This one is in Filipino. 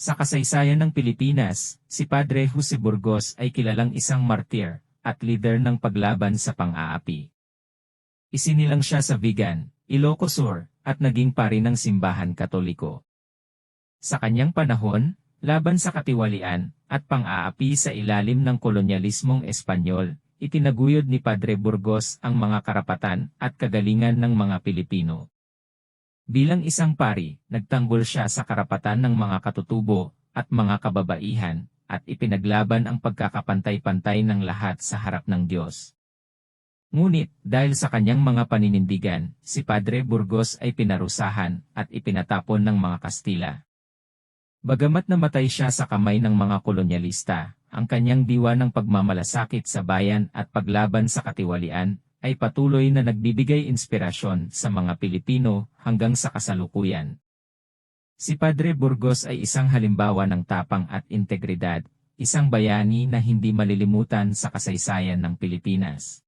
Sa kasaysayan ng Pilipinas, si Padre Jose Burgos ay kilalang isang martir at leader ng paglaban sa pang-aapi. Isinilang siya sa Vigan, Ilocos Sur, at naging pari ng simbahan katoliko. Sa kanyang panahon, laban sa katiwalian at pang-aapi sa ilalim ng kolonyalismong Espanyol, itinaguyod ni Padre Burgos ang mga karapatan at kagalingan ng mga Pilipino. Bilang isang pari, nagtanggol siya sa karapatan ng mga katutubo at mga kababaihan, at ipinaglaban ang pagkakapantay-pantay ng lahat sa harap ng Diyos. Ngunit, dahil sa kanyang mga paninindigan, si Padre Burgos ay pinarusahan at ipinatapon ng mga Kastila. Bagamat namatay siya sa kamay ng mga kolonyalista, ang kanyang diwa ng pagmamalasakit sa bayan at paglaban sa katiwalian ay patuloy na nagbibigay inspirasyon sa mga Pilipino hanggang sa kasalukuyan. Si Padre Burgos ay isang halimbawa ng tapang at integridad, isang bayani na hindi malilimutan sa kasaysayan ng Pilipinas.